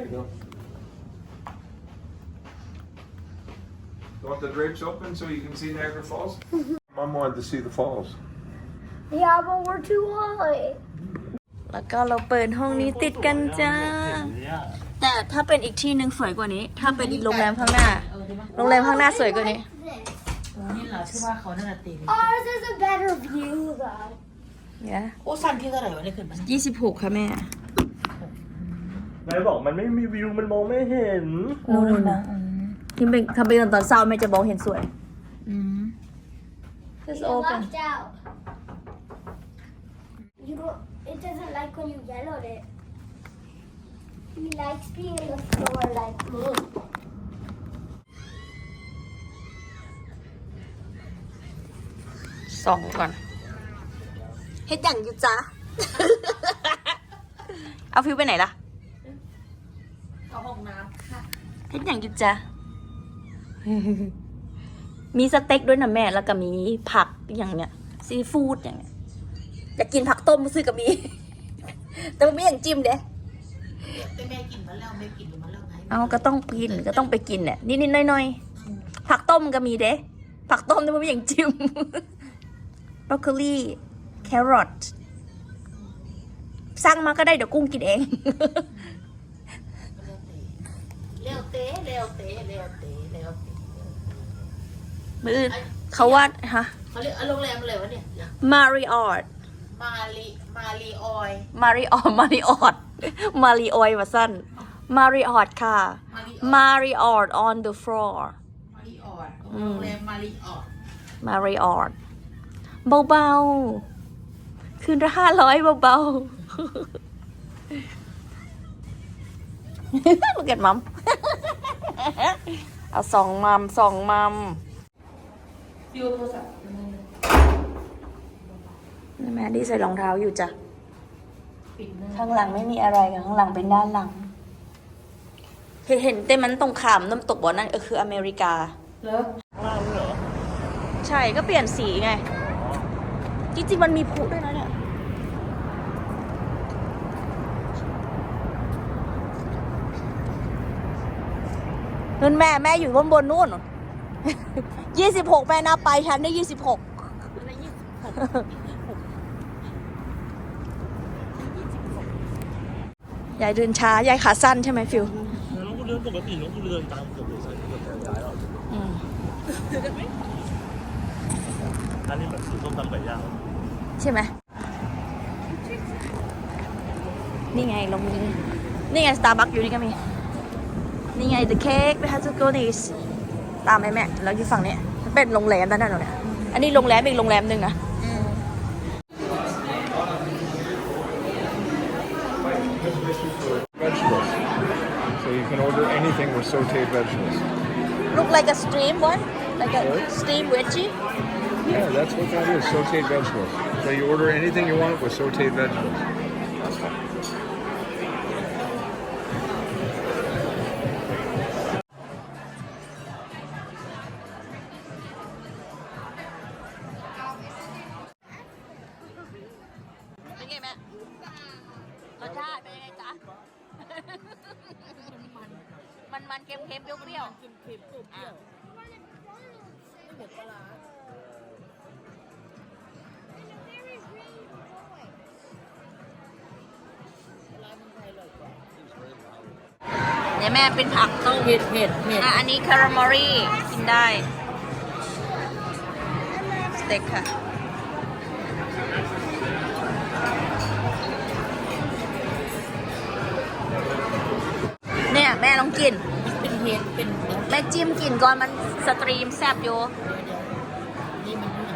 you go. You want the drapes open so you can see Niagara Falls? Mom wanted to see the falls. Yeah, but we're too high. แล้วก็เราเปิดห้องนี้ติดกันจ้า แต่ถ้าเป็นอีกที่หนึ่งสวยกว่านี้ ถ้าเป็นอีกโรงแรมข้างหน้า โรงแรมข้างหน้าสวยกว่านี้ นี่เหรอชื่อว่าเขานั่นน่ะตี Ours is a better view, though. เนี่ยโอ้สันที่เท่าไหร่วะเนี่ยขึ้นมา ยี่สิบหกค่ะแม่ นายบอกมันไม่มีวิวมันมองไม่เห็น นู่นนะที่เป็นทำเป็นตอนเช้าแม่จะบอกเห็นสวย อืม Just You open left out. You don't. It doesn't like when you yellowed it. He likes being in the floor like me. สองก่อนเฮ็ดอย่างอยู่จ้า เอาฟิวไปไหนล่ะ เข้าห้องน้ำค่ะเฮ็ดอย่างอยู่จ้ามีสเต็กด้วยนะแม่ แล้วก็มีผักอย่างเนี้ยซีฟู้ดอย่างเนี้ยอยากกินผักต้มซื้อกับมี แต่มันไม่อย่างจิ้มเด้แต่แม่กินมาแล้วไม่กินมาแล้วไงเอาก็ต้องกินก็ต้องไปกินเนี่ยนิดๆหน่อยๆผักต้มก็มีเด้ผักต้มแต่มันไม่อย่างจิ้มบรอกโคลีแครอทสั่งมาก็ได้เดี๋ยวกุ้งกินเอง เร็วเตะเร็วเตะเร็วเตะเร็วเตะมือเขาว่าฮะเขาเรียกโรงแรมอะไรวะเนี่ยมาริออตมาลีมาลีออย มาริออตมาริออตมาริออยมาสั้นมาริออตค่ะมาลีออยมาริออต on the floor มาลีออยโรงแรมมาลีออยมาริออตเบาๆ คืนละห้าร้อยเบาๆ Look at mom เอาสองมัมสองมัมยูโทรศัพท์แม่ดีใส่รองเท้าอยู่จ้ะปิดหน้าข้างหลังไม่มีอะไรค่ะข้างหลังเป็นด้านหลังเห็นเห็นแต่มันตรงขามน้ำตกบ่อนั่นก็คืออเมริกาแล้วใช่ก็เปลี่ยนสีไง จริงๆมันมีพลุด้วยนะเนี่ยนู่นแม่แม่อยู่บนบนนู่นยี่สิบหกแม่นับไปฉันได้ยี่สิบหกยายเดินช้ายายขาสั้นใช่ไหมฟิวน้องกูเดินปกติน้องกูเดินตามปกติใส่เสื้อแขนยาวอืมอันนี้แบบสูตรต้มตำไก่ย่างใช่ไหมนี่ไงเรามีนี่ไงสตาร์บัคอยู่นี่ก็มี นี่ไง the cake we have to go this ตามไหมแม่แล้วอยู่ฝั่งเนี้ยมันเป็นโรงแรมนั่นน่ะเนี่ยอันนี้โรงแรมอีกโรงแรมหนึ่งนะ Vegetables. So you can order anything with sauteed vegetables. look like a stream one like a steam veggie Yeah, that's what that is, sauteed vegetables. So you order anything you want with sauteed vegetables. ไงแม่รสชาติเป็นยังไงจ๊ะ มันมันๆเค็มเค็มๆเปรี้ยวเปรี้ยวกินเค็มเปรี้ยวไม่เหมือนปลาร้าปลาร้าเมืองไทยอร่อยกว่าเนี่ยแม่เป็นผักต้มเผ็ดเผ็ดเผ็ดอะอันนี้คาราเมอรี่กินได้ สเต็กค่ะ กิน เป็นเผ็ดเป็นเดี๋ยวแม่จิ้มกินก่อนมันสตรีมแซบอยู่นี่มันนี่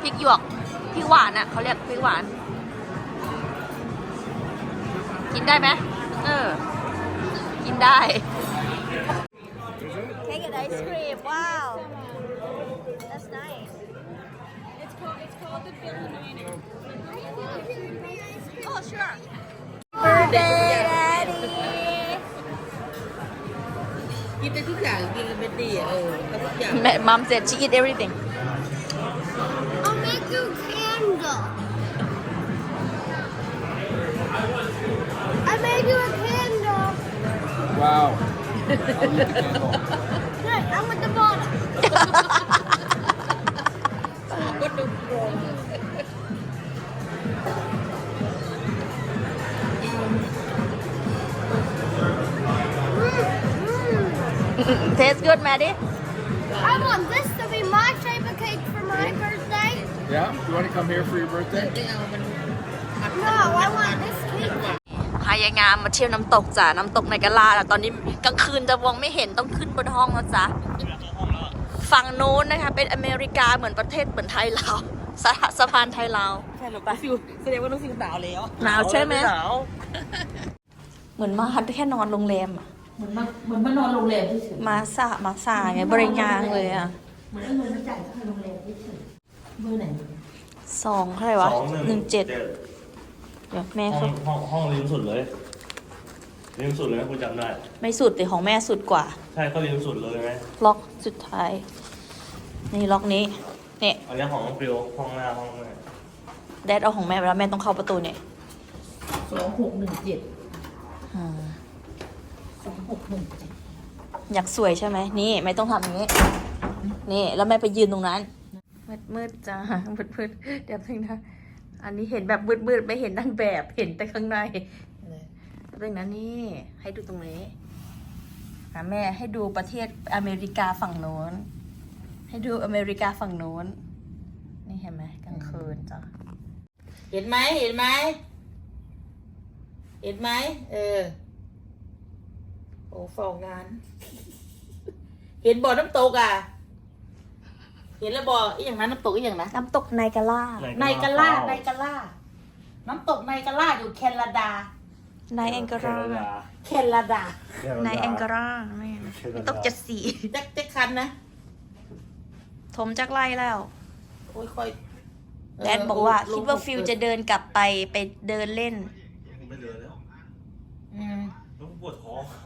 พริกหยวกพริกหวานอะเขาเรียกพริกหวาน กินได้ไหมเออ กินได้เค้กไอศครีมว้าว that's nice It's called. It's called the Philomena. oh sure birthday กินได้ทุกอย่างกินกันเป็นดีอ่ะเออเอาทุกอย่าง แม่ mom said she eat everything I'll make you a candle. I made you a candle. Wow. I'll lit the candle. Look, I'm with the bottle. ก็ดูโปรงเทสกูดมาดิ I want this to be my type of cake for my birthday. Yeah? You want to come here for your birthday? ไม่เอามัน No, I want this cake. พายายงามมาเที่ยวน้ำตกจ้ะน้ำตกในกะลาแต่ตอนนี้กลางคืนจะมองไม่เห็นต้องขึ้นบนห้องแล้วจ้ะฝั่งนู้นนะคะเป็นอเมริกาเหมือนประเทศเหมือนไทยเราสะสะพานไทยลาวใช่หรือปะฟิวแสดงว่าน้องฟิวหนาวแล้วหนาวใช่ไหมหนาวเหมือนมาแค่นอนโรงแรมอะ เหมือนมาเหมือนมานอนโรงแรมเฉยมาสะมาสาไงบริยางเลยอะๆเหมือนเอาเงินมาจ่ายค่าโรงแรมเฉยๆเบอร์ไหนสองเท่าไหร่วะสองหนึ่งเจ็ดเดี๋ยวแม่ห้อเขางห้องห้องริมสุดเลยริมสุดเลยนะคุณจำได้ ไม่สุดแต่ของแม่สุดกว่า ใช่ก็ริมสุดเลยไหมล็อกสุดท้าย นี่ล็อกนี้เนี่ยอันนี้ของน้องฟิวห้องหน้าห้องแม่แดดเอาของแม่ไปแล้วแม่ต้องเข้าประตูเนี่ยสองหกหนึ่งเจ็ดอืมสอง หกหนึ่งเจ็ดอยากสวยใช่ไหมนี่ไม่ต้องทำอย่างนี้ นี่แล้วแม่ไปยืนตรงนั้น มืดมืดจ้ามืดมืดเดี๋ยวเพิ่งนะอันนี้เห็นแบบมืดมืดไม่เห็นนางแบบเห็นแต่ข้างในเรื่องนั้นนี่ให้ดูตรงนี้อะแม่ให้ดูประเทศอเมริกาฝั่งโน้น ให้ดูอเมริกาฝั่งโน้น นี่เห็นไหมกลางคืนจ้ะเห็นไหมเห็นไหมเห็นไหมเออโอ้ฟองงาน เห็นบ่อน้ำตกอะ เห็นแล้วบ่ออีอย่างนั้นน้ำตกอีอย่างนะน้ำตกไนกาล่าไนกาล่าไนกาล่า น้ำตกไนกาล่าอยู่แคนาดาไนแองการาแคนาดาไนแองการาแม่ไม่ตกเจ็ดสีแจ็คแจ็คคันนะถมจากไล่แล้วโอ้ยค่อยเแดดบอกว่าลงคิดว่าฟิลจะเดินกลับไปไปเดินเล่นไม่เดินแล้วอืมแล้วปวดท้องครับ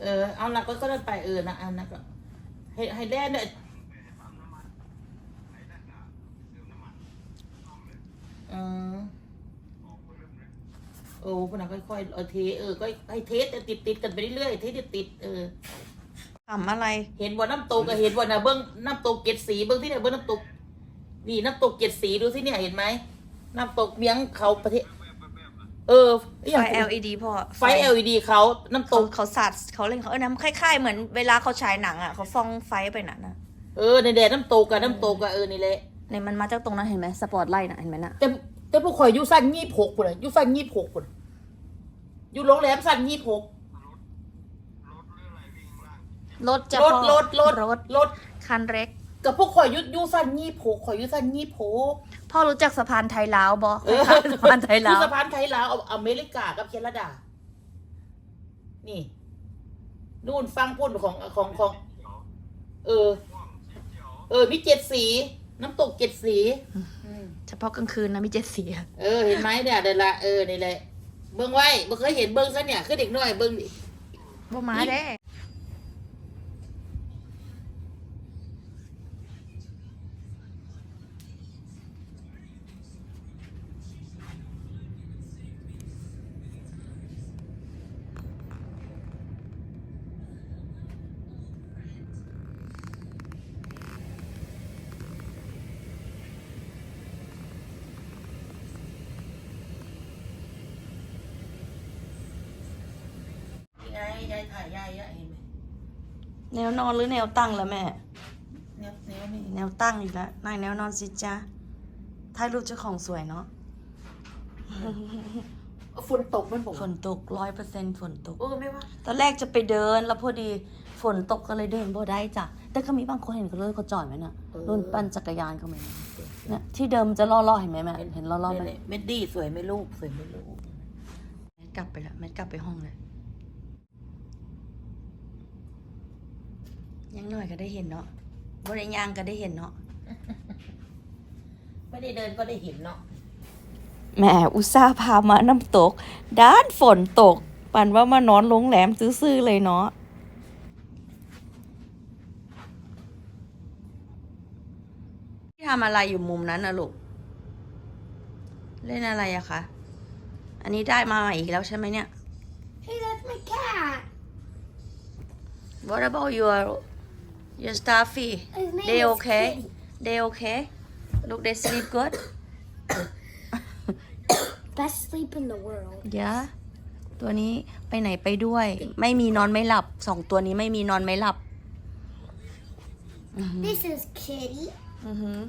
เออเอาละก็ก็เดินไปเออนะเอานะก็ให้ให้แดดเนี่ยเออโอ้พนักค่อยๆเอาเทเออก็ให้เทสติดติดๆกันไปเรื่อยๆเทสติดๆเออทำอะไร เห็นว่าน้ำตกก็เห็นว่านะเบิ้งน้ำตกเกล็ดสีเบิ้งที่เนี่ยเบิ้งน้ำตกนี่น้ำตกเกล็ดสีดูที่เนี่ยเห็นไหมน้ำตกเมียงเขาประเทศ เอออไฟย่าง LED พ่อไฟ LED เขาน้ำตเขากเขาสาดเขาเล่นเขาเออน้ำคล้ายๆ เหมือนเวลาเขาฉายหนังอะเขาฟองไฟไปน่ะนะเออในแดดน้ำตกกับน้ำตกกับเออนี่แหละในมันมาจากตรงนั้นเห็นไหมสปอตไลท์น่ะเห็นไหมน่ะแต่แต่พวกข่อยอยู่สั้นยี่หกคนเลยอยู่สั้นยี่หกคนอยู่โรงแรมสั้นยี่หกรถจะรถพ่อรถรถรถรถคันเล็ก กับพวกข่อยอยู่อยู่สั้นยี่หกข่อยอยู่สั้นยี่หกพ่อรู้จักสะพานไทยลาวบอเออสะพานไทยลาคือวสะพานไทยลาวเอาอเมริกากับแคนาดา นี่ นู่นฟังพุ่นของของของ เออ เออ มีเจ็ดสี น้ำตกเจ็ดสีอืมเฉพาะกลางคืนนะมีเจ็ดสีอะเออ เห็นไหมเนี่ยเดี๋ยวละเออนี่แหละเบิ้งไว้บ่เคยเห็นเบิ้งซะเนี่ยคือเด็กน้อยเบิ้งดิบ่มาได้ นี่ไง ยายถ่ายยายอะเห็นไหมแนวนอนหรือแนวตั้งแล้วแม่ แนวแนวนี่แนวตั้งอีกแล้วนายแนวนอนสิจ้าถ่ายรูปเจ้าของสวยเนาะ ฝนตกมันบอกฝนตกร้อยเปอร์เซ็นต์ฝนตก เออไม่ว่า ตอนแรกจะไปเดินแล้วพอดีฝนตกก็เลยเดินบ่ได้จ้ะ แต่ก็มีบางคนเห็นเขาเลยเขาจอดไว้น่ะรุ่นปั่นจักรยานก็มีเนี่ยที่เดิมจะล่อๆเห็นไหมแม่เห็นล่อๆไหมเม็ดดี้สวยไหม่ลูกสวยไหม่ลูก แมทกลับไปแล้วแมทกลับไปห้องเลย ยังหน่อยก็ได้เห็นเนาะบริยางก็ได้เห็นเนาะ ไม่ได้เดินก็ได้เห็นเนาะ แหมอุตส่าห์พามาน้ำตก ด้านฝนตก ปันว่ามานอนโรงแรมซื่อๆเลยเนาะที่ทำอะไรอยู่มุมนั้นนะลูก เล่นอะไรอะคะ อันนี้ได้มาใหม่อีกแล้วใช่ไหมเนี่ย Hey, that's my cat. What about your your stuffy His name They is okay Kitty. They okay Look they sleep good Best sleep in the world. ยะตัวนี้ไปไหนไปด้วย ไม่มีนอนไม่หลับสองตัวนี้ไม่มีนอนไม่หลับ This is Kitty. อือหือ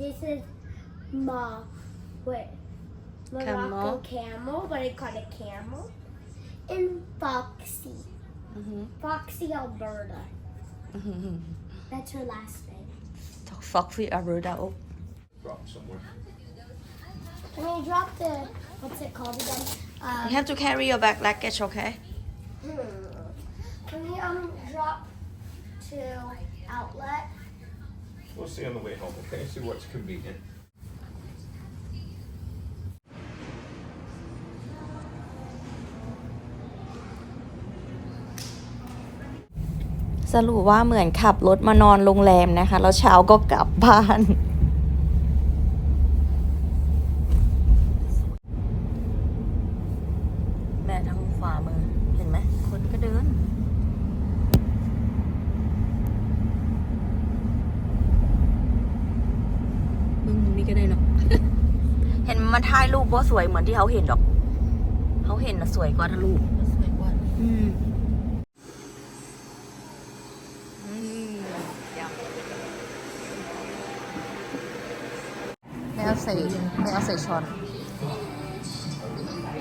This is Ma. Wait. Morocco camel, but I call it camel. And Foxy. Mm-hmm. Foxy Alberta. Mm-hmm. That's her last name. Foxy Alberta Oh. Drop somewhere. Can I drop the, what's it called again? Um, you have to carry your back luggage, okay? Hmm. Can we um, drop to outlet? We'll see on the way home, okay? See what's convenient. สรุปว่าเหมือนขับรถมานอนโรงแรมนะคะ แล้วเช้าก็กลับบ้าน แม่ทางขวามือ เห็นไหม คนก็เดิน มึงนี่ก็ได้เนาะ เห็นมันถ่ายรูปว่าสวยเหมือนที่เขาเห็นหรอก เขาเห็นนะสวยกว่าทะรูปสวยกว่า อืม อืมเดี๋ยวไม่ เอาใส่ไม่เอาใส่ช้อน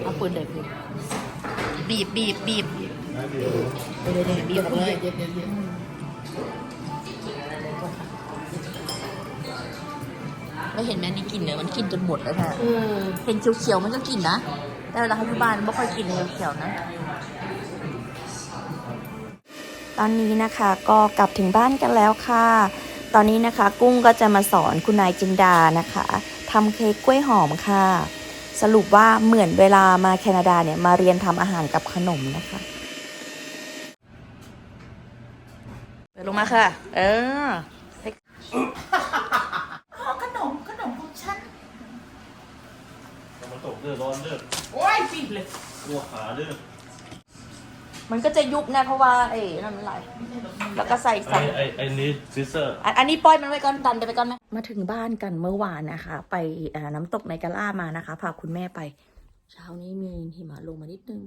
เอาปืนเด็กเลยบีบบีบบีบเดี๋ยวเดี๋ยวบีบออกเลยเดี๋ยวเดี๋ยวเดี๋ยวไม่เห็นแม่นี่กินเนอะมันกินจนหมดแล้วค่ะเออเห็นเขียวๆมันก็กินนะแต่เวลาเขาอยู่บ้านไม่ค่อยกินเลยเขียวๆนะตอนนี้นะคะก็กลับถึงบ้านกันแล้วค่ะ ตอนนี้นะคะกุ้งก็จะมาสอนคุณนายจินดานะคะ ทำเค้กกล้วยหอมค่ะ สรุปว่าเหมือนเวลามาแคนาดาเนี่ยมาเรียนทำอาหารกับขนมนะคะเปิดลงมาค่ะ เออขนมขนมของฉันมันตกเดือดร้อนเดือดโอ้ยปิดเลยกลัวขาเดือด มันก็จะยุบนะเพราะว่าเอ้นั่นมันไหลแล้วก็ใส่ไอใส่ไอไอนี้ซิสเซอร์อันอันนี้ปล่อยมันไว้ก่อนดันไปก่อนไหม มาถึงบ้านกันเมื่อวานนะคะ ไปอ่าน้ำตกในกาล่ามานะคะ พาคุณแม่ไป เช้านี้มีหิมะลงมานิดนึง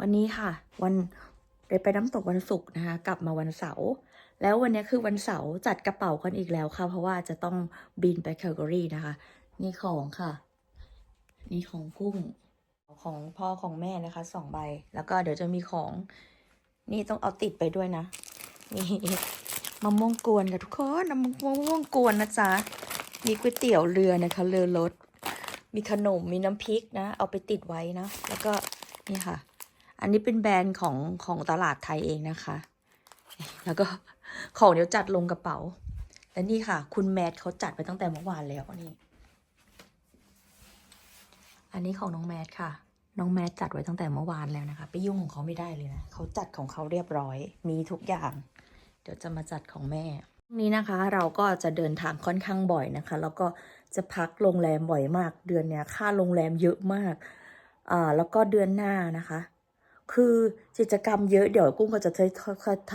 วันนี้ค่ะ วันไปไปน้ำตกวันศุกร์นะคะ กลับมาวันเสาร์แล้ววันนี้คือวันเสาร์จัดกระเป๋ากันอีกแล้วค่ะ เพราะว่าจะต้องบินไปแคลการีนะคะ นี่ของค่ะ นี่ของกุ้ง ของพ่อของแม่นะคะสองใบ แล้วก็เดี๋ยวจะมีของนี่ต้องเอาติดไปด้วยนะนี่มะม่วงกวนค่ะทุกคนมะม่วงกวนนะจ๊ะมีก๋วยเตี๋ยวเรือนะคะเรือรถมีขนมมีน้ำพริกนะ เอาไปติดไว้นะ แล้วก็นี่ค่ะ อันนี้เป็นแบรนด์ของของตลาดไทยเองนะคะ แล้วก็ของเดี๋ยวจัดลงกระเป๋า และนี่ค่ะ คุณแมทเขาจัดไปตั้งแต่เมื่อวานแล้วนี่ อันนี้ของน้องแมทค่ะ น้องแมทจัดไว้ตั้งแต่เมื่อวานแล้วนะคะ ไปยุ่งของเขาไม่ได้เลยนะเขาจัดของเขาเรียบร้อย มีทุกอย่าง เดี๋ยวจะมาจัดของแม่นี้นะคะเราก็จะเดินทางค่อนข้างบ่อยนะคะ แล้วก็จะพักโรงแรมบ่อยมาก เดือนเนี้ยค่าโรงแรมเยอะมากอ่าแล้วก็เดือนหน้านะคะ คือกิจกรรมเยอะเดี๋ยวกุ้งก็จะค่อยๆท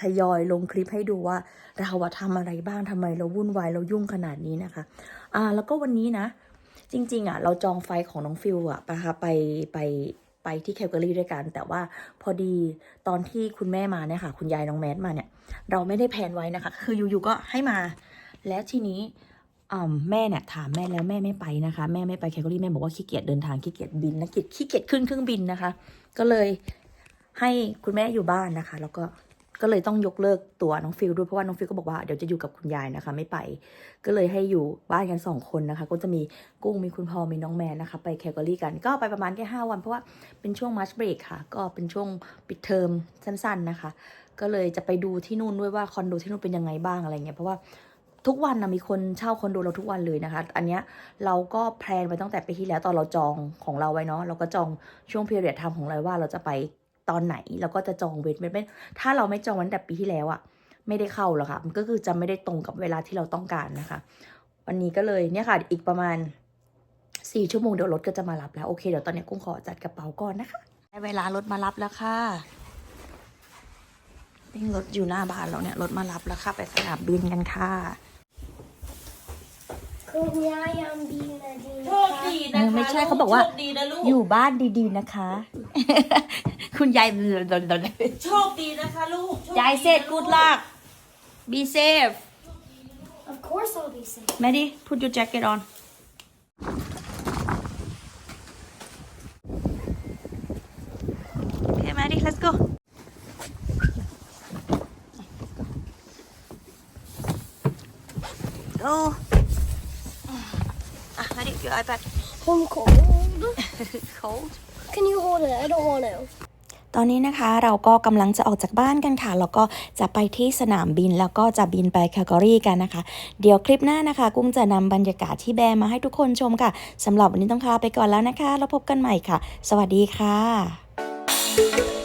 ทยอยลงคลิปให้ดูว่าเราทำอะไรบ้างทำไมเราวุ่นวายเรายุ่งขนาดนี้นะคะอ่าแล้วก็วันนี้นะ จริง ๆอะเราจองไฟของน้องฟิลอะนะคะไปไปไปที่แคลการีด้วยกัน แต่ว่าพอดีตอนที่คุณแม่มาเนี่ยค่ะ คุณยายน้องแมทมาเนี่ย เราไม่ได้แพนไว้นะคะ คืออยู่ๆก็ให้มา และทีนี้แม่เนี่ยถามแม่แล้วแม่ไม่ไปนะคะ แม่ไม่ไปแคลการีแม่บอกว่าขี้เกียจเดินทางขี้เกียจบินนะขี้ขี้เกียจขึ้นเครื่องบินนะคะ ก็เลยให้คุณแม่อยู่บ้านนะคะ แล้วก็ ก็เลยต้องยกเลิกตัวน้องฟิลด้วยเพราะว่าน้องฟิลก็บอกว่าเดี๋ยวจะอยู่กับคุณยายนะคะ ไม่ไป ก็เลยให้อยู่บ้านกันสองคนนะคะ ก็จะมีกุ้งมีคุณพ่อมีน้องแมนนะคะ ไปแคลการีกัน ก็ไปประมาณแค่ห้าวันเพราะว่าเป็นช่วงมาร์ชเบรกค่ะ ก็เป็นช่วงปิดเทอมสั้น ๆนะคะ ก็เลยจะไปดูที่นู่นด้วยว่าคอนโดที่นู่นเป็นยังไงบ้างอะไรเงี้ยเพราะว่าทุกวันนะมีคนเช่าคอนโดเราทุกวันเลยนะคะ อันเนี้ยเราก็แพลนไว้ตั้งแต่ปีที่แล้วตอนเราจองของเราไว้เนาะเราก็จองช่วงเพีเรียดทำของเราว่าเราจะไป ตอนไหนเราก็จะจองเว้นไม่ถ้าเราไม่จองวันแต่ปีที่แล้วอะไม่ได้เข้าหรอกค่ะ มันก็คือจะไม่ได้ตรงกับเวลาที่เราต้องการนะคะ วันนี้ก็เลยเนี่ยค่ะอีกประมาณสี่ชั่วโมงเดี๋ยวรถก็จะมารับแล้วโอเคเดี๋ยวตอนนี้กุ้งขอจัดกระเป๋าก่อนนะคะได้เวลารถมารับแล้วค่ะนี่รถอยู่หน้าบ้านเราเนี่ยรถมารับแล้วค่ะ ไปสนามบินกันค่ะ Kunyayan bina โชคดีเอนะอคะไม่ใช่ลูเขาบอกว่า โชคดีนะลูกอยู่บ้านดีๆนะคะ คุณยายโชคดีนะคะลูกโชคดียายนะ said ลูก good luck be safe Of course I'll be safe. Maddie put your jacket on Okay Maddie let's go go อะ Maddie your iPad I'm cold. cold Can you hold it? I don't want to. ตอนนี้นะคะเราก็กำลังจะออกจากบ้านกันค่ะ แล้วก็จะไปที่สนามบินแล้วก็จะบินไปแคลการีกันนะคะ เดี๋ยวคลิปหน้านะคะ กุ้งจะนำบรรยากาศที่แบร์มาให้ทุกคนชมค่ะสำหรับวันนี้ต้องลาไปก่อนแล้วนะคะ แล้วพบกันใหม่ค่ะ สวัสดีค่ะ